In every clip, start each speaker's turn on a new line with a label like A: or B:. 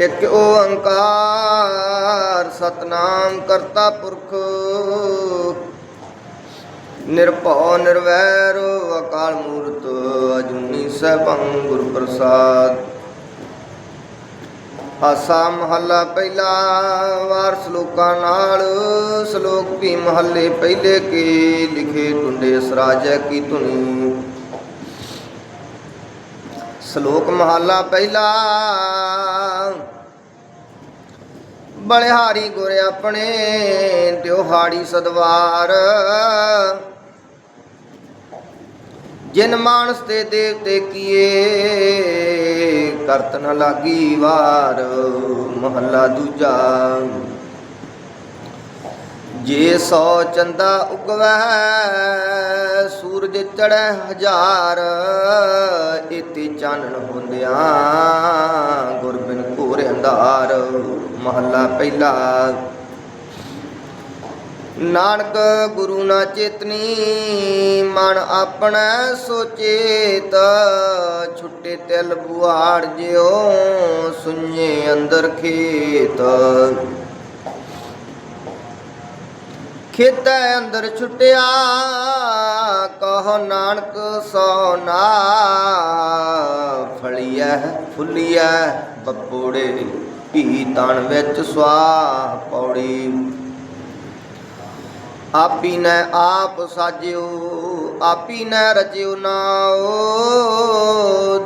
A: ਇੱਕ ਓੰਕਾਰ ਸਤਨਾਮ ਕਰਤਾ ਪੁਰਖ। ਨਿਰਭਉ ਨਿਰਵੈਰ ਅਕਾਲ ਮੂਰਤ ਅਜੂਨੀ ਸੈਭੰ ਗੁਰ ਪ੍ਰਸਾਦ। ਆਸਾ ਮਹੱਲਾ ਪਹਿਲਾ ਵਾਰ ਸ਼ਲੋਕਾਂ ਨਾਲ ਸ਼ਲੋਕ ਵੀ ਮਹੱਲੇ ਪਹਿਲੇ ਕੇ ਲਿਖੇ ਟੁੰਡੇ ਸਰਾਜੈ ਕੀ ਧੁਨੀ। ਸ਼ਲੋਕ ਮਹੱਲਾ ਪਹਿਲਾ। ਬਲਿਹਾਰੀ ਗੁਰ ਆਪਣੇ ਦਿਉਹਾੜੀ ਸਦਵਾਰ। ਜਿਨ ਮਾਨਸ ਤੇ ਦੇਵਤੇ ਕੀਏ, ਕਰਤ ਨ ਲਾਗੀ ਵਾਰ। ਮਹੱਲਾ ਦੂਜਾ। ਜੇ ਸੌ ਚੰਦਾ ਉਗਵੈ, ਸੂਰਜ ਚੜੈ ਹਜ਼ਾਰ ਇਤੇ ਚਾਨਣ ਹੁੰਦਿਆਂ ਗੁਰਬਿਨ ਘੋਰ ਅੰਧਾਰ, ਮਹੱਲਾ ਪਹਿਲਾ। ਨਾਨਕ ਗੁਰੂ ਨਾ ਚੇਤਨੀ, ਮਨ ਆਪਣਾ ਸੋਚੇਤ ਛੁੱਟੇ ਤਿਲ ਬੁਆੜ ਜਿਉ ਸੁnye ਅੰਦਰ ਖੇਤ। ਖੇਤੈ ਅੰਦਰ ਛੁੱਟਿਆ, ਕਹੋ ਨਾਨਕ ਸੋ ਨਾ ਫਲੀਐ, ਫੁੱਲੀਐ ਬੱਪੋੜੇ ਭੀ ਤਣ ਵਿੱਚ ਸਵਾ ਪੌੜੀ। ਆਪੀ ਨੇ ਆਪ ਸਾਜਿਓ, ਆਪੀ ਨੈ ਰਚਿਓ ਨਾਓ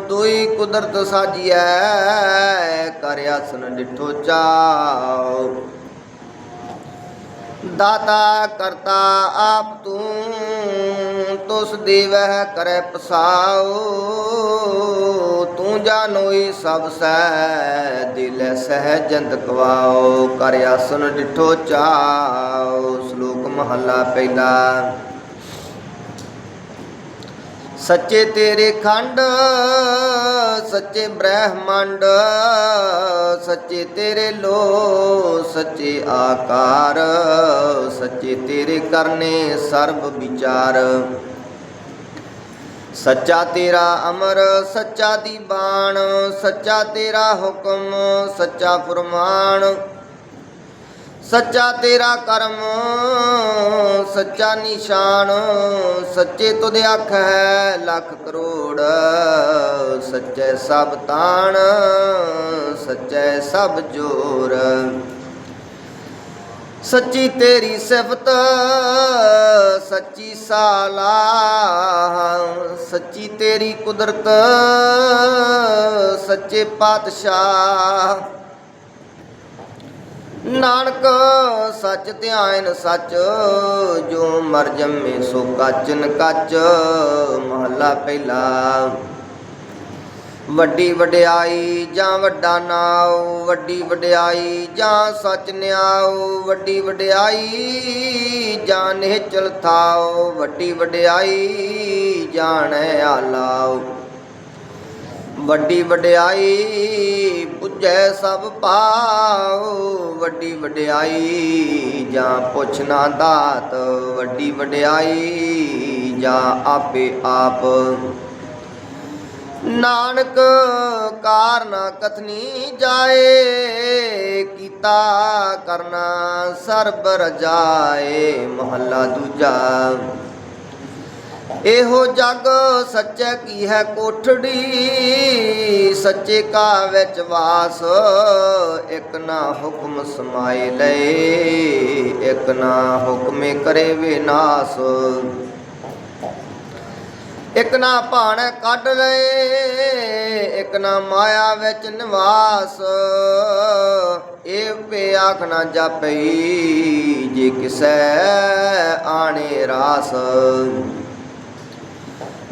A: ਦੁਈ ਕੁਦਰਤ ਸਾਜੀਐ, ਕਰ ਆਸਨ ਡਿਠੋ ਚਾਓ ਦਾਤਾ ਕਰਤਾ ਆਪ ਤੂੰ, ਤੁਸ ਦੇਵਹਿ ਕਰੈ ਪਸਾਓ ਤੂੰ ਜਾਣੋਈ ਸਭ ਸਹਿ, ਦਿਲ ਸਹਿਜੰਦ ਕਵਾਓ ਕਰ ਆਸਨ ਡਿਠੋ ਚਾਓ ਸ਼ਲੋਕ ਮਹੱਲਾ ਪਹਿਲਾ। ਸੱਚੇ ਤੇਰੇ ਖੰਡ, ਸੱਚੇ ਬ੍ਰਹਮੰਡ, ਸੱਚੇ ਤੇਰੇ ਲੋ ਸੱਚੇ ਆਕਾਰ, ਸੱਚੇ ਤੇਰੇ ਕਰਨੇ ਸਰਬ ਵਿਚਾਰ। ਸੱਚਾ ਤੇਰਾ ਅਮਰ, ਸੱਚਾ ਦੀ ਬਾਣ ਸੱਚਾ ਤੇਰਾ ਹੁਕਮ, ਸੱਚਾ ਫਰਮਾਨ ਸੱਚਾ ਤੇਰਾ ਕਰਮ, ਸੱਚਾ ਨਿਸ਼ਾਨ, ਸੱਚੇ ਤੁਧ ਅੱਖ ਹੈ ਲੱਖ ਕਰੋੜ। ਸੱਚੇ ਸਭ ਤਾਣ, ਸੱਚੇ ਸਭ ਜੋਰ। ਸੱਚੀ ਤੇਰੀ ਸਿਫਤ, ਸੱਚੀ ਸਾਲਾ, ਸੱਚੀ ਤੇਰੀ ਕੁਦਰਤ, ਸੱਚੇ ਪਾਤਸ਼ਾਹ। ਨਾਨਕ, ਸੱਚ ਧਿਆਨ ਸੱਚ, ਜੋ ਮਰ ਜੰਮੇ ਸੋ ਕੱਚਨ ਕੱਚ, ਮਹੱਲਾ ਪਹਿਲਾ। ਵੱਡੀ ਵਡਿਆਈ ਜਾਂ ਵੱਡਾ ਨਾਉ, ਵੱਡੀ ਵਡਿਆਈ ਜਾਂ ਸੱਚ ਨਿਆਉ, ਵੱਡੀ ਵਡਿਆਈ ਜਾਂ ਨਿਹਚਲ ਥਾਉ, ਵੱਡੀ ਵਡਿਆਈ ਜਾਣੈ ਆਲਾਉ। ਵੱਡੀ ਵਡਿਆਈ ਪੁੱਜੈ ਸਭ ਪਾਉ ਵੱਡੀ ਵਡਿਆਈ ਜਾਂ ਪੁੱਛਣਾ ਦਾਤ, ਵੱਡੀ ਵਡਿਆਈ ਜਾਂ ਆਪੇ ਆਪ। ਨਾਨਕ ਕਾਰਨਾ ਕਥਨੀ ਜਾਏ, ਕੀਤਾ ਕਰਨਾ ਸਰਬ ਰਜਾਏ, ਮਹੱਲਾ ਦੂਜਾ ਇਹੋ ਜਗ ਸੱਚੇ ਕੀ ਹੈ ਕੋਠੜੀ? ਸੱਚੇ ਕਾ ਵਿੱਚ ਵਾਸ, ਇਕ ਨਾ ਹੁਕਮ ਸਮਾਏ ਲਏ, ਇਕ ਨਾ ਹੁਕਮੇ ਕਰੇ ਵਿਨਾਸ਼ ਇਕ ਨਾ ਭਾਣ ਕੱਢ ਲਏ, ਇਕ ਨਾ ਮਾਇਆ ਵਿੱਚ ਨਿਵਾਸ। ਇਹ ਪੇ ਆਖ ਨਾ ਜਾਪਈ, ਜੇ ਕਿਸੈ ਆਣੇ ਰਾਸ।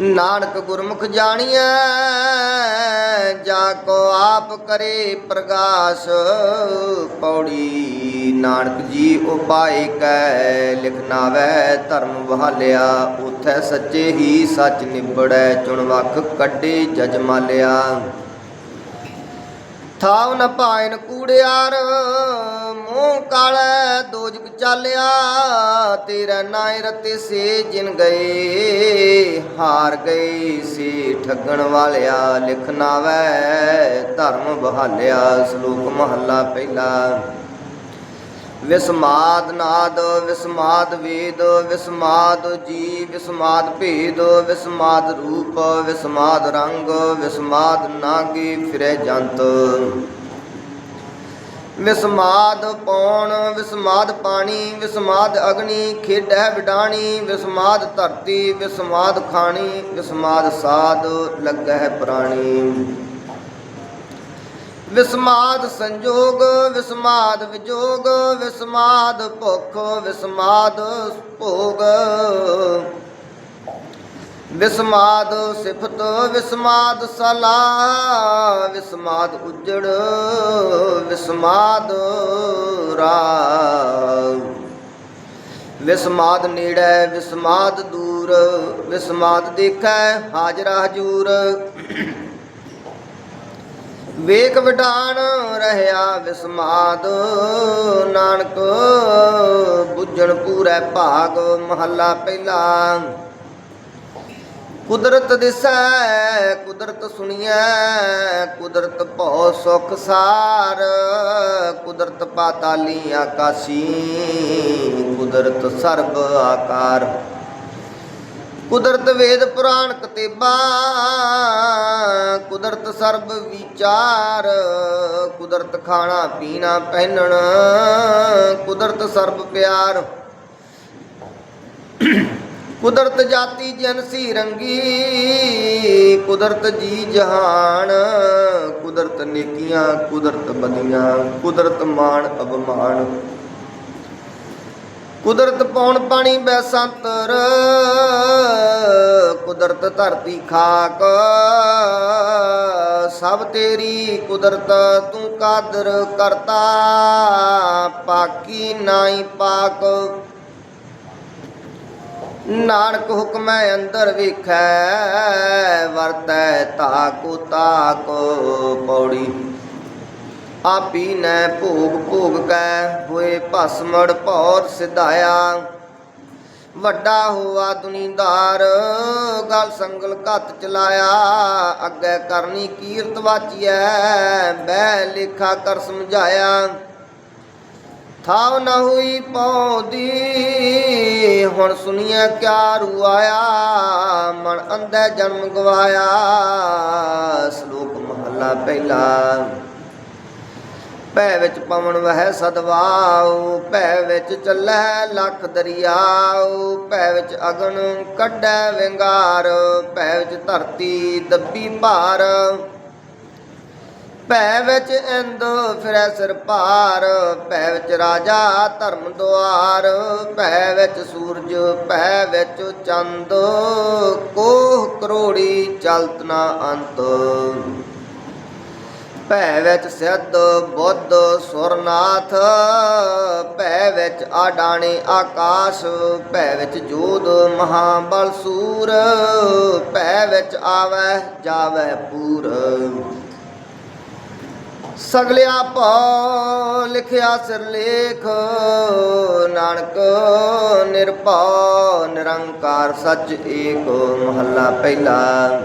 A: ਨਾਨਕ ਗੁਰਮੁਖ ਜਾਣੀਐ, ਜਾ ਕੋ ਆਪ ਕਰੇ ਪ੍ਰਗਾਸ। ਪੌੜੀ ਨਾਨਕ ਜੀ ਉਪਾਇ ਕੈ ਲਿਖਨਾਵੈ ਧਰਮ ਬਹਾਲਿਆ। ਉਥੈ ਸੱਚੇ ਹੀ ਸੱਚ ਨਿਬੜੈ, ਚੁਣ ਵਖ ਕੱਢੇ ਜਜ ਮਾਲਿਆ। ਥਾਵ ਨ ਭਾਇਨ ਕੂੜਿਆਰ, ਮੂੰਹ ਕਾਲੇ ਦੋਜਕ ਚਾਲਿਆ ਤੇਰਾ ਨਾਇ ਰਤੇ ਸੇ ਜਿਨ ਗਏ, ਹਾਰ ਗਏ ਸੀ ਠੱਗਣ ਵਾਲਿਆ ਲਿਖਣਾ ਵੈ ਧਰਮ ਬਹਾਲਿਆ, ਸ਼ਲੋਕ ਮਹੱਲਾ ਪਹਿਲਾ। ਵਿਸਮਾਦ ਨਾਦ, ਵਿਸਮਾਦ ਵੇਦ, ਵਿਸਮਾਦ ਜੀ ਵਿਸਮਾਦ ਭੇਦ, ਵਿਸਮਾਦ ਰੂਪ, ਵਿਸਮਾਦ ਰੰਗ, ਵਿਸਮਾਦ ਨਾਗੀ ਫਿਰੇ ਜੰਤ। ਵਿਸਮਾਦ ਪੌਣ, ਵਿਸਮਾਦ ਪਾਣੀ, ਵਿਸਮਾਦ ਅਗਨੀ, ਖੇਡੈ ਵਿਡਾਣੀ, ਵਿਸਮਾਦ ਧਰਤੀ, ਵਿਸਮਾਦ ਖਾਣੀ, ਵਿਸਮਾਦ ਸਾਧ ਲੱਗੈ ਪ੍ਰਾਣੀ। ਵਿਸਮਾਦ ਸੰਜੋਗ, ਵਿਸਮਾਦ ਵਿਜੋਗ, ਵਿਸਮਾਦ ਭੁਖ, ਵਿਸਮਾਦ ਭੋਗ। ਵਿਸਮਾਦ ਸਿਫਤ, ਵਿਸਮਾਦ ਸਲਾਹ ਵਿਸਮਾਦ ਉਜੜ, ਵਿਸਮਾਦ ਰਾਗ ਵਿਸਮਾਦ ਨੇੜੇ, ਵਿਸਮਾਦ ਦੂਰ, ਵਿਸਮਾਦ ਦੇਖੈ, ਹਾਜ਼ਰਾ ਹਜੂਰ। ਵੇਖ ਵਿਡਾਨ ਰਹਿਆ ਵਿਸਮਾਦ, ਨਾਨਕ ਬੁੱਝਣ ਪੂਰੇ ਭਾਗ, ਮਹੱਲਾ ਪਹਿਲਾ। ਕੁਦਰਤ ਦਿਸੈ, ਕੁਦਰਤ ਸੁਣੀਐ, ਕੁਦਰਤ ਭਉ ਸੁਖ ਸਾਰ। ਕੁਦਰਤ ਪਾਤਾਲੀ ਆਕਾਸ਼ੀ, ਕੁਦਰਤ ਸਰਬ ਆਕਾਰ। ਕੁਦਰਤ ਵੇਦ ਪੁਰਾਣ ਕਤੇਬਾ, ਕੁਦਰਤ ਸਰਬ ਵਿਚਾਰ। ਕੁਦਰਤ ਖਾਣਾ ਪੀਣਾ ਪਹਿਨਣ, ਕੁਦਰਤ ਸਰਬ ਪਿਆਰ। ਕੁਦਰਤ ਜਾਤੀ ਜਨਸੀ ਰੰਗੀ, ਕੁਦਰਤ ਜੀ ਜਹਾਨ, ਕੁਦਰਤ ਨੇਕੀਆਂ, ਕੁਦਰਤ ਬਦੀਆਂ ਕੁਦਰਤ ਮਾਣ ਅਪਮਾਨ ਕੁਦਰਤ ਪੌਣ ਪਾਣੀ ਬੈਸੰਤਰ ਕੁਦਰਤ ਧਰਤੀ ਖਾਕ, ਸਭ ਤੇਰੀ ਕੁਦਰਤ ਤੂੰ ਕਾਦਰ ਕਰਤਾ, ਪਾਕੀ ਨਾਈ ਪਾਕ। ਨਾਨਕ ਹੁਕਮੈ ਅੰਦਰ ਵਿਖੈ, ਵਰਤੈ ਤਾਕੋ ਤਾਕੋ ਪੌੜੀ। ਆਪੀ ਨੈ ਭੋਗ ਭੋਗ ਕੈ, ਹੋਏ ਭਸਮੜ ਭੌਰ ਸਿਧਾਇਆ। ਵੱਡਾ ਹੋਆ ਦੁਨੀਦਾਰ, ਗਲ ਸੰਗਲ ਘੱਤ ਚਲਾਇਆ। ਅੱਗੇ ਕਰਨੀ ਕੀਰਤ ਵਾਚੀਐ, ਬਹਿ ਲੇਖਾ ਕਰ ਸਮਝਾਇਆ। ਥਾਵ ਨਾ ਹੋਈ ਪੌਦੀ। ਹੁਣ ਸੁਣੀਐ ਕਿਆ ਰੂ ਮਨ ਅੰਧੈ ਜਨਮ ਗਵਾਇਆ। ਸ਼ਲੋਕ ਮਹਲਾ ਪਹਿਲਾ। ਭੈ ਵਿੱਚ ਪਵਨ ਵਹਿ ਸਦਵਾਉ, ਭੈ ਵਿੱਚ ਚੱਲੈ ਲੱਖ ਦਰਿਆਉ। ਭੈ ਵਿੱਚ ਅਗਨ ਕੱਢੈ ਵਿੰਗਾਰ, ਭੈ ਵਿੱਚ ਧਰਤੀ ਦੱਬੀ ਭਾਰ। ਭੈ ਵਿੱਚ ਇੰਦ ਫਿਰੈ ਸਿਰ ਭਾਰ, ਭੈ ਵਿੱਚ ਰਾਜਾ ਧਰਮ ਦੁਆਰ, ਭੈ ਵਿੱਚ ਸੂਰਜ, ਭੈ ਵਿੱਚ ਚੰਦ, ਕੋਹ ਕਰੋੜੀ ਚਲਤ ਨਾ ਅੰਤ। ਭੈ ਵਿੱਚ ਸਿੱਧ ਬੁੱਧ ਸੁਰਨਾਥ, ਭੈ ਵਿੱਚ ਆਡਾਣੇ ਆਕਾਸ਼, ਭੈ ਵਿੱਚ ਜੋਦ ਮਹਾਬਲ ਸੂਰ, ਭੈ ਵਿੱਚ ਆਵੈ ਜਾਵੈ ਪੂਰ। ਸਗਲਿਆ ਭਉ ਲਿਖਿਆ ਸਿਰਲੇਖ ਨਾਨਕ ਨਿਰਭਉ ਨਿਰੰਕਾਰ ਸੱਚ ਏਕ ਮਹੱਲਾ ਪਹਿਲਾ।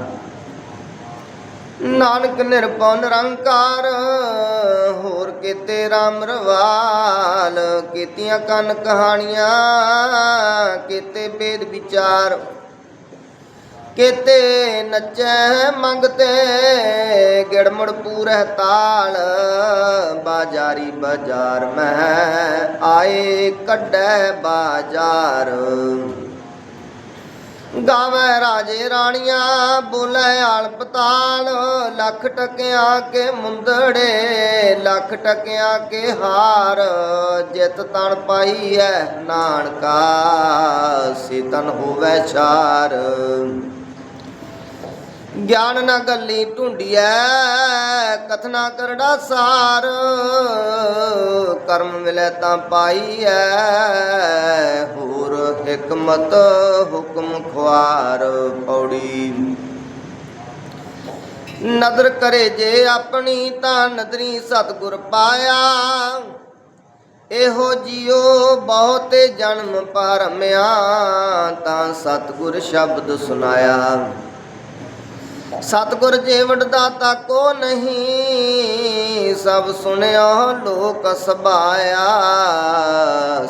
A: ਨਾਨਕ ਨਿਰਭਉ ਨਿਰੰਕਾਰ, ਹੋਰ ਕੀਤੇ ਰਾਮ ਰਵਾਲ। ਕੀਤੀਆਂ ਕੰਨ ਕਹਾਣੀਆਂ, ਕੀਤੇ ਵੇਦ ਵਿਚਾਰ। ਕੀਤੇ ਨੱਚੈ ਮੰਗਤੇ, ਗਿੜਮੜ ਪੂਰਹਿ ਤਾਲ, ਬਾਜਾਰੀ ਬਾਜ਼ਾਰ ਮੈਂ ਆਏ ਕੱਢੈ ਬਾਜ਼ਾਰ। ਗਾਵੇ ਰਾਜੇ ਰਾਣੀਆਂ, ਬੋਲੇ ਆਲ ਪਤਾਲ ਲੱਖ ਟਕਿਆਂ ਕੇ ਮੁੰਦੜੇ, ਲੱਖ ਟਕਿਆਂ ਕੇ ਹਾਰ, ਜਿਤ ਤਣ ਪਾਈ ਐ ਨਾਨਕਾ, ਸੇ ਹੋਵੇ ਛਾਰ। ਗਿਆਨ ਨਾ ਗੱਲੀ ਢੂੰਡੀਐ, ਕਥਨਾ ਕਰੜਾ ਸਾਰ। ਕਰਮ ਮਿਲੇ ਤਾਂ ਪਾਈਐ, ਹੋਰ ਹਕਮਤ ਹੁਕਮ ਖੁਆਰ ਪੌੜੀ। ਨਦਰ ਕਰੇ ਜੇ ਆਪਣੀ ਤਾਂ ਨਦਰੀ ਸਤਿਗੁਰ ਪਾਇਆ। ਇਹੋ ਜਿਉ ਬਹੁਤੇ ਜਨਮ ਪਰਮਿਆ, ਤਾਂ ਸਤਿਗੁਰ ਸ਼ਬਦ ਸੁਨਾਇਆ। ਸਤਿਗੁਰ ਜੀਵੜ ਦਾਤਾ ਕੋ ਨਹੀਂ, ਸਭ ਸੁਣਿਆ ਲੋਕ ਸਬਾਇਆ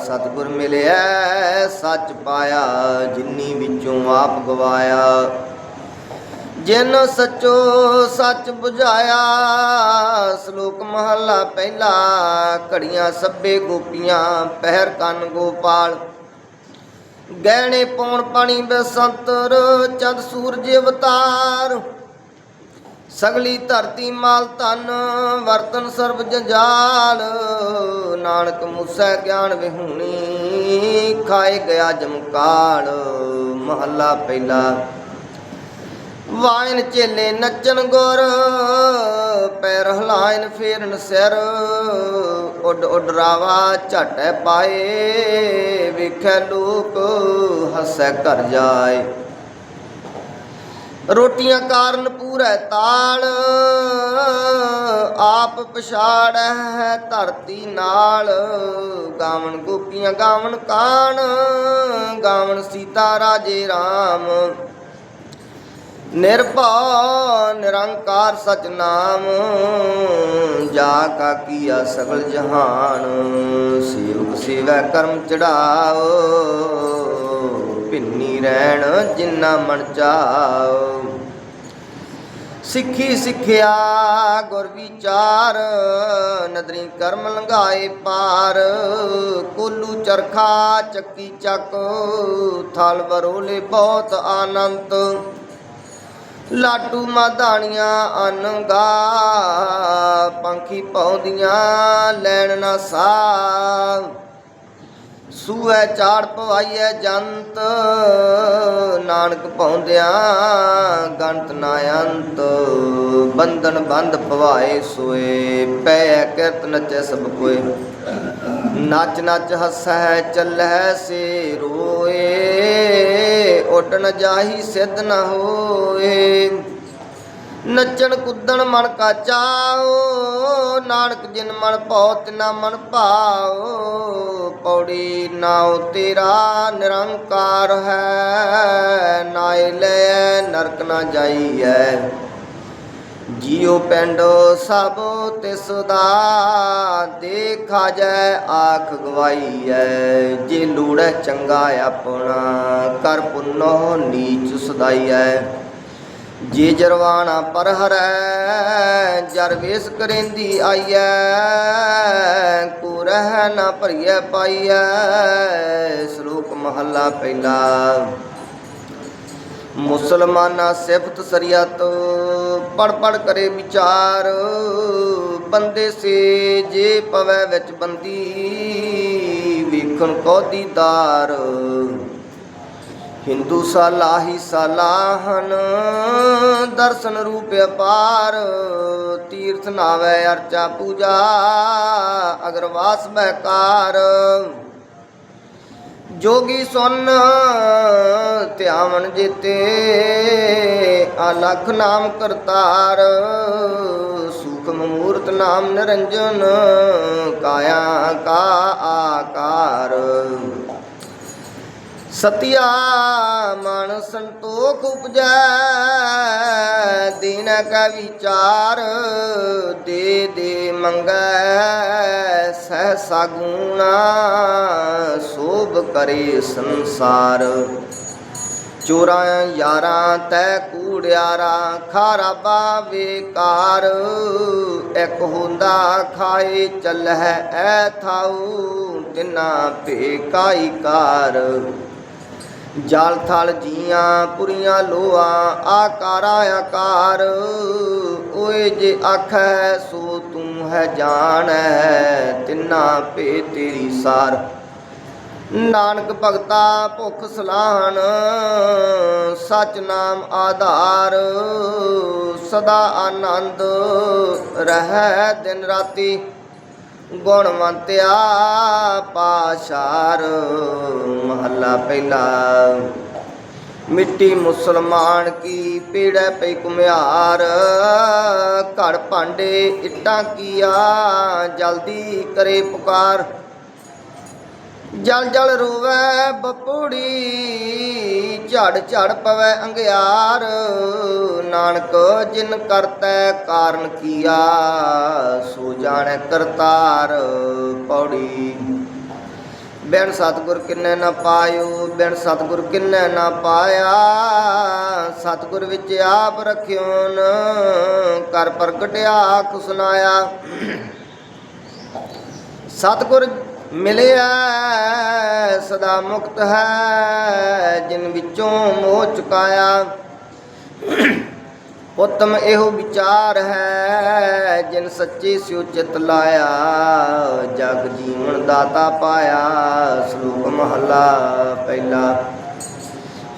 A: ਸਤਿਗੁਰ ਮਿਲਿਆ, ਸੱਚ ਪਾਇਆ, ਜਿੰਨੀ ਵਿੱਚੋਂ ਆਪ ਗਵਾਇਆ। ਜਿਨ ਸਚੋ ਸੱਚ 부ਝਾਇਆ ਸ਼ਲੋਕ ਮਹਲਾ ਪਹਿਲਾ, ਘੜੀਆਂ ਸੱਬੇ ਗੋਪੀਆਂ, ਪਹਿਰ ਕੰਨ ਗੋਪਾਲ। ਗਹਿਣੇ ਪੌਣ ਪਾਣੀ ਬਸੰਤਰ, ਚੰਦ ਸੂਰਜ ਅਵਤਾਰ। ਸਗਲੀ ਧਰਤੀ ਮਾਲ ਧਨ, ਵਰਤਨ ਸਰਬ ਜੰਜਾਲ। ਨਾਨਕ ਮੂਸਾ ਗਿਆਨ ਵਿਹੂਣੀ, ਖਾਏ ਗਿਆ ਜਮਕਾਲ। ਮਹੱਲਾ ਪਹਿਲਾ ਵਾਇਨ ਚੇਲੇ ਨੱਚਣ ਗੁਰ, ਪੈਰ ਹਲਾਇਨ ਫੇਰਨ ਸਿਰ। ਉੱਡ ਉੱਡ ਰਾਵਾ ਝਟੈ ਪਾਏ, ਵੇਖੈ ਲੋਕ ਹੱਸੈ ਘਰ ਜਾਏ। ਰੋਟੀਆਂ ਕਾਰਨ ਪੂਰੈ ਤਾਲ, ਆਪ ਪਛਾੜ ਹੈ ਧਰਤੀ ਨਾਲ। ਗਾਵਣ ਗੋਪੀਆਂ ਗਾਵਣ ਕਾਣ, ਗਾਵਣ ਸੀਤਾ ਰਾਜੇ RAM ਨਿਰਭਉ, ਨਿਰੰਕਾਰ ਸਚ ਨਾਮ ਜਾ ਕਾ ਕੀਆ ਸਗਲ ਜਹਾਨ ਸੇਵਕ ਸੇਵਾ ਕਰਮ ਚੜਾਓ, ਭਿੰਨੀ ਰਹਿਣ ਜਿਨਾ ਮਨ ਚਾਓ। ਸਿੱਖੀ ਸਿੱਖਿਆ, ਗੁਰ ਵਿਚਾਰ, ਨਦਰੀ ਕਰਮ ਲੰਘਾਏ ਪਾਰ, ਕੋਲੂ ਚਰਖਾ ਚੱਕੀ ਚੱਕ, ਥਲ ਬਰੋਲੇ ਬਹੁਤ ਆਨੰਦ। ਲਾਟੂ ਮਾਧਾਣੀਆਂ ਅਨੰਗਾ, ਪੰਖੀ ਪਾਉਂਦੀਆਂ ਲੈਣ ਨਾ ਸਾ ਸੂਐ ਚਾੜ ਪਵਾਈਐ ਜੰਤ, ਨਾਨਕ ਪਾਉਂਦਿਆਂ ਗੰਤ ਨਾ ਅੰਤ। ਬੰਧਨ ਬੰਦ ਪਵਾਏ ਸੋਏ, ਪੈ ਕਿਰਤ ਨਚੈ ਸਭ ਕੋਏ। ਨੱਚ ਨੱਚ ਹੱਸੈ ਚੱਲੈ ਸੇ ਰੋਏ ਉੱਡ ਜਾਹੀ, ਸਿੱਧ ਨਾ ਹੋਏ। ਨੱਚਣ ਕੁੱਦਣ ਮਨ ਕਾ ਚਾਓ ਨਾਨਕ ਜਿਨ ਮਨ ਭਉ ਤਿਨਾ ਮਨ ਭਾਓ ਪੌੜੀ ਨਾਉ ਤੇਰਾ ਨਿਰੰਕਾਰ ਹੈ। ਨਾਇ ਲੈ ਨਰਕ ਨਾ ਜਾਈਐ। ਜੀਉ ਪਿੰਡ ਸਭ ਤਿਸ ਦਾ ਦੇਖਾ ਜੈ, ਆਖ ਗਵਾਈਐ। ਜੇ ਲੂੜੈ ਚੰਗਾ ਆਪਣਾ, ਕਰ ਪੁੰਨੋ ਨੀਚ ਸਦਾਈਐ। ਜੇ ਜਰਵਾਣਾ ਪਰ ਹਰੈ ਜਰ ਵੇਸ ਕਰੇਂਦੀ ਆਈਐ। ਕੋ ਰਹਿ ਨਾ ਭਰੀਐ ਪਾਈਐ, ਸ਼ਲੋਕ ਮਹੱਲਾ ਪਹਿਲਾ। ਮੁਸਲਮਾਨਾ ਸਿਫਤ ਸਰੀਅਤ ਪੜ ਪੜ ਕਰੇ ਵਿਚਾਰ। ਬੰਦੇ ਸੇ ਜੇ ਪਵੈ ਵਿੱਚ ਬੰਦੀ, ਵੇਖਣ ਕੋ ਦੀਦਾਰ ਹਿੰਦੂ ਸਾਲਾਹੀ ਸਾਲਾਹਨ, ਦਰਸ਼ਨ ਰੂਪ ਅਪਾਰ। ਤੀਰਥ ਨਾਵੇ ਅਰਚਾ ਪੂਜਾ ਅਗਰਵਾਸ ਬਹਿਕਾਰ ਜੋਗੀ ਸੁਨ ਧਿਆਵਨ ਜੀਤੇ ਅਲਖ ਨਾਮ ਕਰਤਾਰ ਸੂਖਮ ਮੂਰਤ ਨਾਮ ਨਿਰੰਜਨ ਕਾਇਆ ਕਾ ਆਕਾਰ। ਸਤਿਆ ਮਨ ਸੰਤੋਖ ਉਪਜੈ, ਦਿਨ ਕਾ ਵਿਚਾਰ ਦੇ ਦੇ ਮੰਗੈ, ਸਹਸਾ ਗੁਣਾ ਸੋਭ ਕਰੇ ਸੰਸਾਰ। ਚੋਰਾਂ ਯਾਰਾਂ ਤੈ ਕੂੜਿਆਰਾ, ਖਾਰਾ ਬਾਵੇਕਾਰ ਇੱਕ ਹੁੰਦਾ ਖਾਏ ਚੱਲਹਿ, ਐ ਥਾਉ ਤਿਨਾ ਭੇਕਾਈ ਕਾਰ। ਜਲ ਥਲ ਜੀਆਂ ਪੁਰੀਆਂ ਲੋਆ ਆਕਾਰਾ ਆਕਾਰ। ਓਏ ਜੇ ਆਖੈ, ਸੋ ਤੂੰ ਹੈ ਜਾਣੈ, ਤਿਨਾ ਭੇ ਤੇਰੀ ਸਾਰ। ਨਾਨਕ ਭਗਤਾ, ਭੁਖ ਸਲਾਹਣ ਸਚ ਨਾਮ ਆਧਾਰ। ਸਦਾ ਆਨੰਦ, ਰਹਿ ਦਿਨ ਰਾਤੀ। ਗੁਣਵੰਤਿਆ ਪਾਸ਼ਾਰ ਮਹੱਲਾ ਪਹਿਲਾ। ਮਿੱਟੀ ਮੁਸਲਮਾਨ ਕੀ ਪੀੜੈ ਪਈ ਕੁਮਿਆਰ ਘੜ ਭਾਂਡੇ ਇੱਟਾਂ ਕੀਆ, ਜਲਦੀ ਕਰੇ ਪੁਕਾਰ। ਜਲ ਜਲ ਰੋਵੈ ਬਪੂੜੀ ਝੜ ਝੜ ਪਵੈ ਅੰਗਿਆਰ। ਨਾਨਕ ਜਿਨ ਕਰਤੈ ਕਾਰਨ ਕੀਆ, ਸੋ ਜਾਣੈ ਕਰਤਾਰ ਪੌੜੀ। ਬਿਨ ਸਤਗੁਰ ਕਿੰਨੇ ਨਾ ਪਾਇਓ, ਬਿਨ ਸਤਗੁਰ ਕਿੰਨੇ ਨਾ ਪਾਇਆ। ਸਤਗੁਰ ਵਿੱਚ ਆਪ ਰਖਿਓਨ ਕਰ ਪ੍ਰਗਟਿਆ ਆਖ ਸੁਨਾਇਆ। ਸਤਗੁਰ ਮਿਲਿਆ ਸਦਾ ਮੁਕਤ ਹੈ, ਜਿਨ ਵਿੱਚੋਂ ਮੋਹ ਚੁਕਾਇਆ। ਉਤਮ ਇਹੋ ਵਿਚਾਰ ਹੈ, ਜਿਨ ਸੱਚੇ ਸਿਉ ਚਿਤ ਲਾਇਆ। ਜਗ ਜੀਵਨ ਦਾਤਾ ਪਾਇਆ ਸ਼ਲੋਕ ਮਹਲਾ ਪਹਿਲਾ।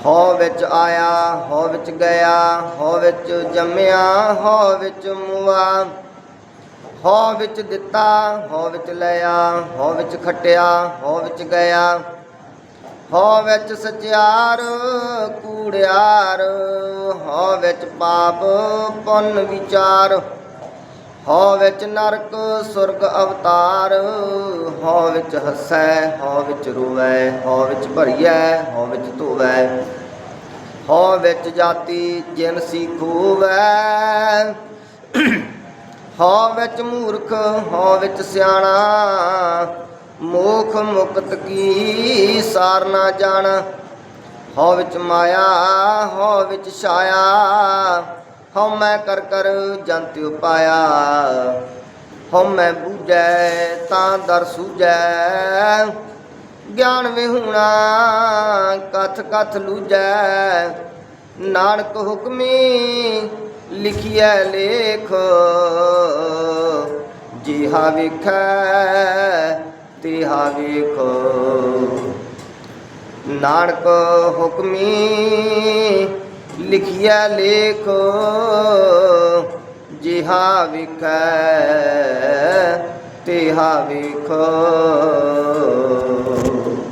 A: ਹੋ ਵਿੱਚ ਆਇਆ ਹੋ ਵਿੱਚ ਗਿਆ ਹੋ ਵਿੱਚ ਜੰਮਿਆ ਹੋ ਵਿੱਚ ਮੁਆ। ਹੋ ਵਿੱਚ ਦਿੱਤਾ ਹੋ ਵਿੱਚ ਲਿਆ ਹੋ ਵਿੱਚ ਖਟਿਆ ਹੋ ਵਿੱਚ ਗਿਆ ਹੋ ਵਿੱਚ ਸਚਿਆਰ ਕੂੜਿਆਰ ਹੋ ਵਿੱਚ ਪਾਪ ਪੁੰਨ ਵਿਚਾਰ ਹੋ ਵਿੱਚ ਨਰਕ ਸੁਰਗ ਅਵਤਾਰ ਹੋ ਵਿੱਚ ਹੱਸੈ ਹੋ ਵਿੱਚ ਰੋਵੈ ਹੋ ਵਿੱਚ ਭਰੀਐ ਹੋ ਵਿੱਚ ਧੋਵੈ ਹੋ ਵਿੱਚ ਜਾਤੀ ਜਿਨ ਸਿਖੂਵੈ ਹੋ ਵਿੱਚ ਮੂਰਖ ਹੋ ਵਿੱਚ ਸਿਆਣਾ। ਮੋਖ ਮੁਕਤ ਕੀ ਸਾਰ ਨਾ ਜਾਣ। ਹੋ ਵਿੱਚ ਮਾਇਆ ਹੋ ਵਿੱਚ ਛਾਇਆ। ਹਉ ਮੈਂ ਕਰ ਕਰ ਜੰਤ ਉਪਾਇਆ। ਹਉ ਮੈਂ ਬੂਝੈ, ਤਾਂ ਦਰ ਸੂਝੈ। ਗਿਆਨ ਵਿਹੂਣਾ, ਕਥ ਕਥ ਲੂਜੈ ਨਾਨਕ ਹੁਕਮੀ ਲਿਖਿਐ ਲੇਖ ਜਿਹਾ ਵੇਖੈ ਤਿਹਾ ਵੇਖੋ। ਨਾਨਕ ਹੁਕਮੀ ਲਿਖਿਆ ਲੇਖ ਜਿਹਾ ਵਿਖੈ ਤਿਹਾ ਵੇਖੋ।